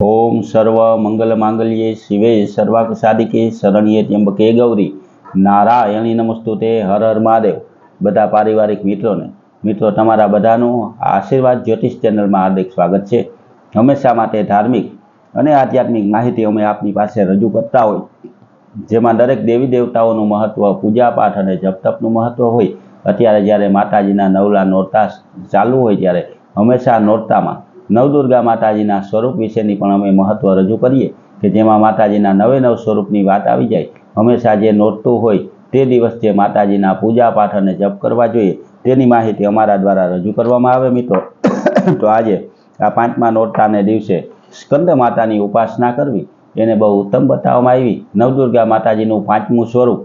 ઓમ સર્વ મંગલ માંગલ્યે શિવે સર્વાક સાધિકે શરણ્યે ત્યંબકે ગૌરી. નારાયણી નમસ્તુતે હર હર મહાદેવ. બધા પારિવારિક મિત્રોને, મિત્રો તમારા બધાનું આશીર્વાદ જ્યોતિષ ચેનલમાં હાર્દિક સ્વાગત છે. હંમેશા માટે ધાર્મિક અને આધ્યાત્મિક માહિતી અમે આપની પાસે રજૂ કરતા હોય. જેમાં દરેક દેવી દેવતાઓનું મહત્ત્વ પૂજાપાઠ અને જપતપનું મહત્ત્વ હોય. અત્યારે જ્યારે માતાજીના નવલા નોરતા ચાલુ હોય ત્યારે હંમેશા નોરતામાં નવદુર્ગા માતાજીના સ્વરૂપ વિશેની પણ અમે મહત્વ રજૂ કરીએ કે જેમાં માતાજીના નવે નવ સ્વરૂપની વાત આવી જાય, હંમેશા જે નોરતું હોય તે દિવસ જે માતાજીના પૂજા પાઠ અને જપ કરવા જોઈએ, તેની માહિતી અમારા દ્વારા રજૂ કરવામાં આવે મિત્રો. તો આજે આ પાંચમા નોરતાને દિવસે સ્કંદ માતાની ઉપાસના કરવી, એને બહુ ઉત્તમ બતાવવામાં આવી. નવદુર્ગા માતાજીનું પાંચમું સ્વરૂપ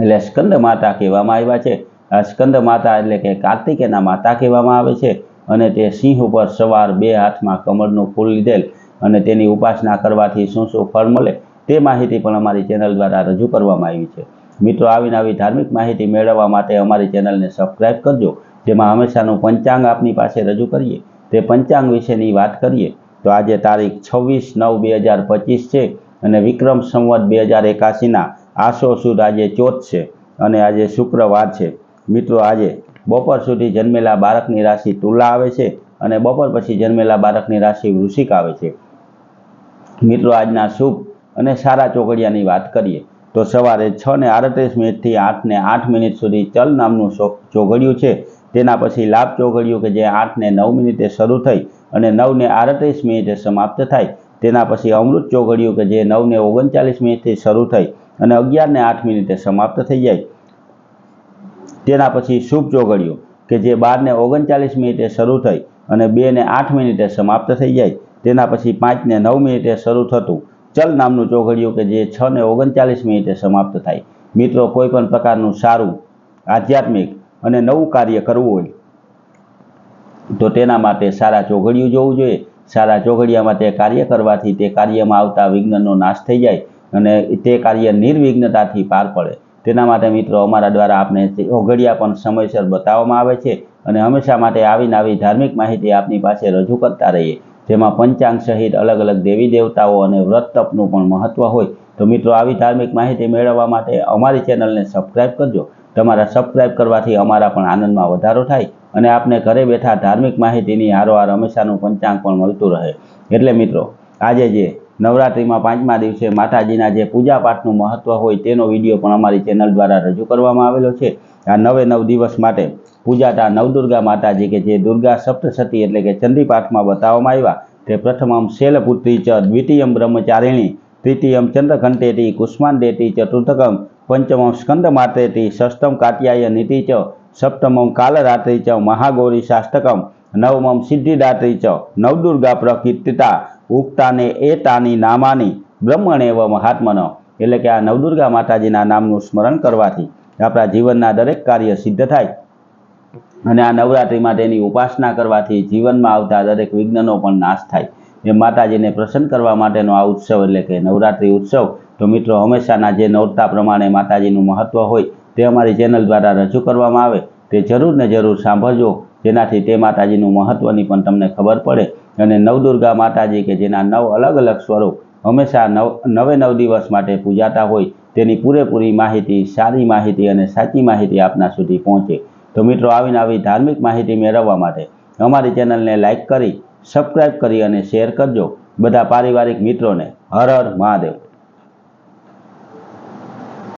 એટલે સ્કંદ માતા કહેવામાં આવ્યા છે. આ સ્કંદ માતા એટલે કે કાર્તિકેના માતા કહેવામાં આવે છે. અને તે સિંહ ઉપર સવાર બે હાથમાં કમળનું ફૂલ લીધેલ અને તેની ઉપાસના કરવાથી શું શું ફળ મળે તે માહિતી પણ અમારી ચેનલ દ્વારા રજૂ કરવામાં આવી છે. મિત્રો, આવીને આવી ધાર્મિક માહિતી મેળવવા માટે અમારી ચેનલને સબસ્ક્રાઈબ કરજો, જેમાં હંમેશાનું પંચાંગ આપની પાસે રજૂ કરીએ, તે પંચાંગ વિશેની વાત કરીએ. તો આજે તારીખ છવ્વીસ નવ બે હજાર પચીસ છે અને વિક્રમ સંવત બે હજાર એકાસીના આસો સુદ આજે ચોથ છે અને આજે શુક્રવાર છે. મિત્રો, આજે બપોર સુધી જન્મેલા બાળકની રાશિ તુલા આવે છે અને બપોર પછી જન્મેલા બાળકની રાશિ વૃશ્ચિક આવે છે. મિત્રો, આજના શુભ અને સારા ચોકડિયાની વાત કરીએ તો સવારે છ ને આડત્રીસ મિનિટથી આઠ ને આઠ મિનિટ સુધી ચલ નામનું ચોઘડિયું છે. તેના પછી લાભ ચોઘડિયું કે જે આઠ ને નવ મિનિટે શરૂ થઈ અને નવ ને આડત્રીસ મિનિટે સમાપ્ત થાય. તેના પછી અમૃત ચોઘડિયું કે જે નવ ને ઓગણચાલીસ મિનિટથી શરૂ થઈ અને અગિયાર ને આઠ મિનિટે સમાપ્ત થઈ જાય. તેના પછી શુભ ચોઘડિયું કે જે બારને ઓગણચાલીસ મિનિટે શરૂ થઈ અને બેને આઠ મિનિટે સમાપ્ત થઈ જાય, તેના પછી પાંચને નવ મિનિટે શરૂ થતું. ચલ નામનું ચોઘડિયું કે જે છ ને ઓગણચાલીસ મિનિટે સમાપ્ત થાય. મિત્રો કોઈ પણ પ્રકારનું સારું, આધ્યાત્મિક અને નવું કાર્ય કરવું હોય, તો તેના માટે સારા ચોઘડિયું જોવું જોઈએ. સારા ચોઘડિયામાં તે કાર્ય કરવાથી તે કાર્યમાં આવતા વિઘ્નનો નાશ થઈ જાય અને તે કાર્ય નિર્વિઘ્નતાથી પાર પડે. તેના માટે મિત્રો અમારા દ્વારા આપને ઓઘડિયા પણ સમયસર બતાવવામાં આવે છે અને હંમેશા માટે આવીને આવી ધાર્મિક માહિતી આપની પાસે રજૂ કરતા રહીએ. જેમાં પંચાંગ સહિત અલગ અલગ દેવી દેવતાઓ અને વ્રત તપનું પણ મહત્વ હોય. તો મિત્રો આવી ધાર્મિક માહિતી મેળવવા માટે અમારી ચેનલને સબસ્ક્રાઈબ કરજો. તમારા સબસ્ક્રાઈબ કરવાથી અમારા પણ આનંદમાં વધારો થાય અને આપને ઘરે બેઠા ધાર્મિક માહિતીની હારોહાર હંમેશાનું પંચાંગ પણ મળતું રહે. એટલે મિત્રો, આજે જે નવરાત્રિમાં પાંચમા દિવસે માતાજીના જે પૂજા પાઠનું મહત્વ હોય તેનો વીડિયો પણ અમારી ચેનલ દ્વારા રજૂ કરવામાં આવેલો છે. આ નવે નવ દિવસ માટે પૂજાતા નવદુર્ગા માતાજી કે જે દુર્ગા સપ્તસતી એટલે કે ચંડી પાઠમાં બતાવવામાં આવ્યા તે પ્રથમમ શૈલપુત્રી ચ, દ્વિતીયમ બ્રહ્મચારિણી તૃતીયમ ચંદ્રઘંટેટી, કુષ્માંડેટી ચતુર્થકમ પંચમમ સ્કંદ માતેટી ષષ્ઠમ કાત્યાય નીતિ ચ, સપ્તમમ કાલરાત્રિ ચ, મહાગૌરી શાસ્તકમ નવમમ સિદ્ધિદાત્રી ચ, નવદુર્ગા પ્રકીર્તિતા ઉક્તાને એતાની નામાની બ્રહ્મણ એવ મહાત્મનો. એટલે કે આ નવદુર્ગા માતાજીના નામનું સ્મરણ કરવાથી આપણા જીવનના દરેક કાર્ય સિદ્ધ થાય. અને આ નવરાત્રિમાં તેની ઉપાસના કરવાથી જીવનમાં આવતા દરેક વિઘ્નનો પણ નાશ થાય. એ માતાજીને પ્રસન્ન કરવા માટેનો આ ઉત્સવ એટલે કે નવરાત્રિ ઉત્સવ. તો મિત્રો, હંમેશાના જે નોરતા પ્રમાણે માતાજીનું મહત્ત્વ હોય તે અમારી ચેનલ દ્વારા રજૂ કરવામાં આવે. તે જરૂર ને જરૂર સાંભળજો. જેનાથી તે માતાજીનું મહત્ત્વની પણ તમને ખબર પડે. અને નવદુર્ગા માતાજી કે જેના નવ અલગ અલગ સ્વરૂપ હંમેશા નવ, નવે નવ દિવસ માટે પૂજાતા હોય, તેની પૂરેપૂરી માહિતી, સારી માહિતી અને સાચી માહિતી આપના સુધી પહોંચે. તો મિત્રો, આવીને આવી ધાર્મિક માહિતી મેળવવા માટે અમારી ચેનલને લાઇક કરી, સબસ્ક્રાઇબ કરી અને શેર કરજો. બધા પારિવારિક મિત્રોને હર હર મહાદેવ.